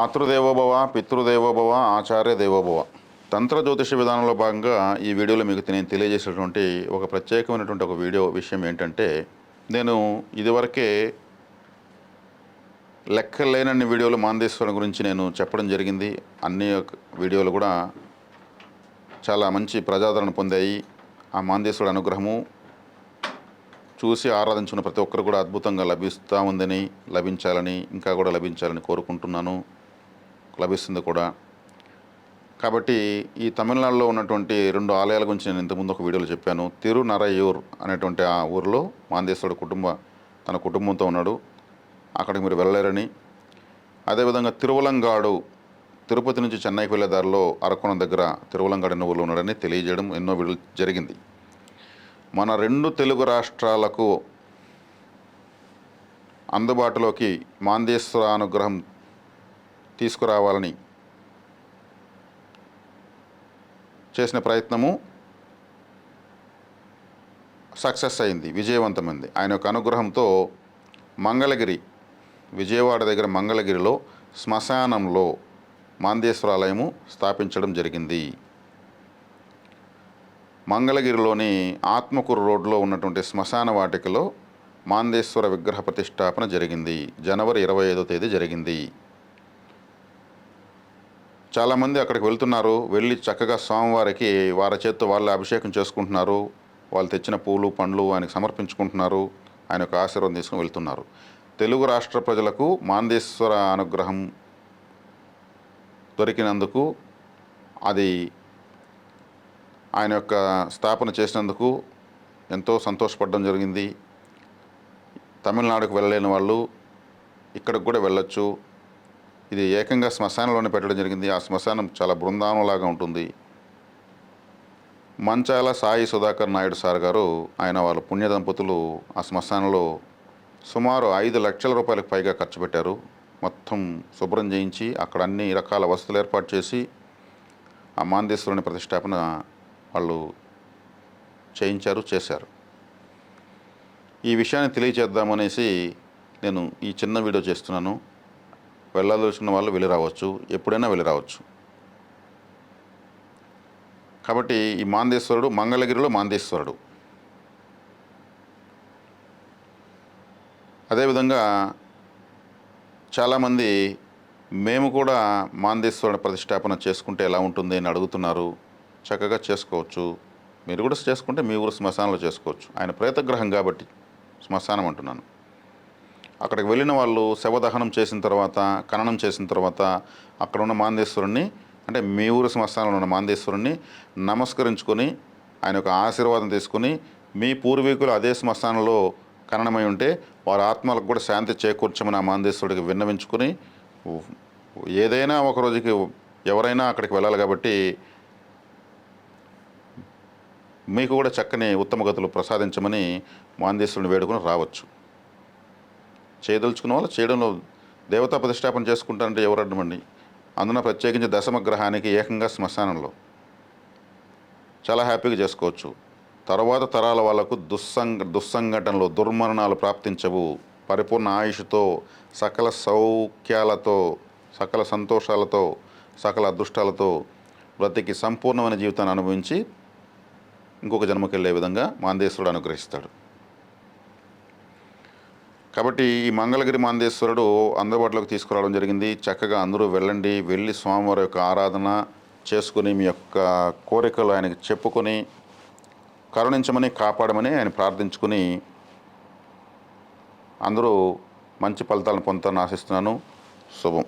మాతృదేవోభవ పితృదేవోభవ ఆచార్య దేవోభవ తంత్ర జ్యోతిష విధానంలో భాగంగా ఈ వీడియోలో మీకు నేను తెలియజేసినటువంటి ఒక ప్రత్యేకమైనటువంటి ఒక వీడియో విషయం ఏంటంటే నేను ఇదివరకే లెక్కలేనన్ని వీడియోలు మాందేశ్వరం గురించి నేను చెప్పడం జరిగింది. అన్ని వీడియోలు కూడా చాలా మంచి ప్రజాదరణ పొందాయి. ఆ మాందేశ్వరుడు అనుగ్రహము చూసి ఆరాధించిన ప్రతి ఒక్కరు కూడా అద్భుతంగా లభిస్తూ ఉందని లభించాలని ఇంకా కూడా లభించాలని కోరుకుంటున్నాను. లభిస్తుంది కూడా. కాబట్టి ఈ తమిళనాడులో ఉన్నటువంటి రెండు ఆలయాల గురించి నేను ఇంతకుముందు ఒక వీడియోలో చెప్పాను. తిరునరయూర్ అనేటువంటి ఆ ఊరిలో మాందేశ్వరుడు కుటుంబ తన కుటుంబంతో ఉన్నాడు. అక్కడికి మీరు వెళ్ళలేరని. అదేవిధంగా తిరువలంగాడు తిరుపతి నుంచి చెన్నైకి వెళ్ళే దారిలో అరకోణం దగ్గర తిరువలంగాడు ఎన్నో ఊళ్ళో ఉన్నాడని తెలియజేయడం ఎన్నో వీడియోలు జరిగింది. మన రెండు తెలుగు రాష్ట్రాలకు అందుబాటులోకి మాందేశ్వర అనుగ్రహం తీసుకురావాలని చేసిన ప్రయత్నము సక్సెస్ అయింది విజయవంతమైంది. ఆయన యొక్క అనుగ్రహంతో మంగళగిరి విజయవాడ దగ్గర మంగళగిరిలో శ్మశానంలో మాందేశ్వర ఆలయము స్థాపించడం జరిగింది. మంగళగిరిలోని ఆత్మకూరు రోడ్లో ఉన్నటువంటి శ్మశాన వాటికలో మాందేశ్వర విగ్రహ ప్రతిష్టాపన జరిగింది. జనవరి ఇరవై ఐదో తేదీ జరిగింది. చాలామంది అక్కడికి వెళ్తున్నారు. వెళ్ళి చక్కగా స్వామివారికి వారి చేత్తో వాళ్ళు అభిషేకం చేసుకుంటున్నారు. వాళ్ళు తెచ్చిన పూలు పండ్లు ఆయనకు సమర్పించుకుంటున్నారు. ఆయన యొక్క ఆశీర్వాదం తీసుకుని వెళ్తున్నారు. తెలుగు రాష్ట్ర ప్రజలకు మాందేశ్వర అనుగ్రహం దొరికినందుకు అది ఆయన యొక్క స్థాపన చేసినందుకు ఎంతో సంతోషపడడం జరిగింది. తమిళనాడుకు వెళ్ళలేని వాళ్ళు ఇక్కడికి కూడా వెళ్ళొచ్చు. ఇది ఏకంగా శ్మశానంలోనే పెట్టడం జరిగింది. ఆ శ్మశానం చాలా బృందావనంలాగా ఉంటుంది. మంచాల సాయి సుధాకర్ నాయుడు సార్ గారు ఆయన వాళ్ళ పుణ్య దంపతులు ఆ శ్మశానంలో సుమారు ఐదు లక్షల రూపాయలకు పైగా ఖర్చు పెట్టారు. మొత్తం శుభ్రం చేయించి అక్కడ అన్ని రకాల వసతులు ఏర్పాటు చేసి ఆ మాందేశ్వరుని ప్రతిష్టాపన వాళ్ళు చేయించారు చేశారు. ఈ విషయాన్ని తెలియచేద్దామనేసి నేను ఈ చిన్న వీడియో చేస్తున్నాను. వెళ్ళదలుచుకున్న వాళ్ళు వెళ్ళి రావచ్చు ఎప్పుడైనా వెళ్ళి రావచ్చు. కాబట్టి ఈ మాందేశ్వరుడు మంగళగిరిలో మాందేశ్వరుడు. అదేవిధంగా చాలామంది మేము కూడా మాందేశ్వరుని ప్రతిష్టాపన చేసుకుంటే ఎలా ఉంటుంది అని అడుగుతున్నారు. చక్కగా చేసుకోవచ్చు. మీరు కూడా చేసుకుంటే మీ ఊరు శ్మశానంలో చేసుకోవచ్చు. ఆయన ప్రేతగ్రహం కాబట్టి శ్మశానం అంటున్నాను. అక్కడికి వెళ్ళిన వాళ్ళు శవదహనం చేసిన తర్వాత ఖననం చేసిన తర్వాత అక్కడ ఉన్న మాందేశ్వరుణ్ణి అంటే మీ ఊరు శ్మశానంలో ఉన్న మాందేశ్వరుణ్ణి నమస్కరించుకొని ఆయన యొక్క ఆశీర్వాదం తీసుకొని మీ పూర్వీకులు అదే శ్మశానంలో ఖననమై ఉంటే వారి ఆత్మలకు కూడా శాంతి చేకూర్చమని ఆ మాందేశ్వరుడికి విన్నవించుకొని ఏదైనా ఒక రోజుకి ఎవరైనా అక్కడికి వెళ్ళాలి కాబట్టి మీకు కూడా చక్కని ఉత్తమగతులు ప్రసాదించమని మాందేశ్వరుని వేడుకొని రావచ్చు. చేయదలుచుకున్న వాళ్ళు చేయడంలో దేవతా ప్రతిష్టాపన చేసుకుంటారంటే ఎవరు అడ్డమండి? అందున ప్రత్యేకించి దశమ గ్రహానికి ఏకంగా శ్మశానంలో. చాలా హ్యాపీగా చేసుకోవచ్చు. తర్వాత తరాల వాళ్ళకు దుస్సంగ దుస్సంఘటనలు దుర్మరణాలు ప్రాప్తించవు. పరిపూర్ణ ఆయుష్తో సకల సౌఖ్యాలతో సకల సంతోషాలతో సకల అదృష్టాలతో బ్రతికి సంపూర్ణమైన జీవితాన్ని అనుభవించి ఇంకొక జన్మకెళ్ళే విధంగా మాందేశ్వరుడు అనుగ్రహిస్తాడు. కాబట్టి ఈ మంగళగిరి మాందేశ్వరుడు అందుబాటులోకి తీసుకురావడం జరిగింది. చక్కగా అందరూ వెళ్ళండి వెళ్ళి స్వామివారి యొక్క ఆరాధన చేసుకుని మీ యొక్క కోరికలు ఆయనకి చెప్పుకొని కరుణించమని కాపాడమని ఆయన ప్రార్థించుకుని అందరూ మంచి ఫలితాలను పొందుతారని ఆశిస్తున్నాను. శుభం.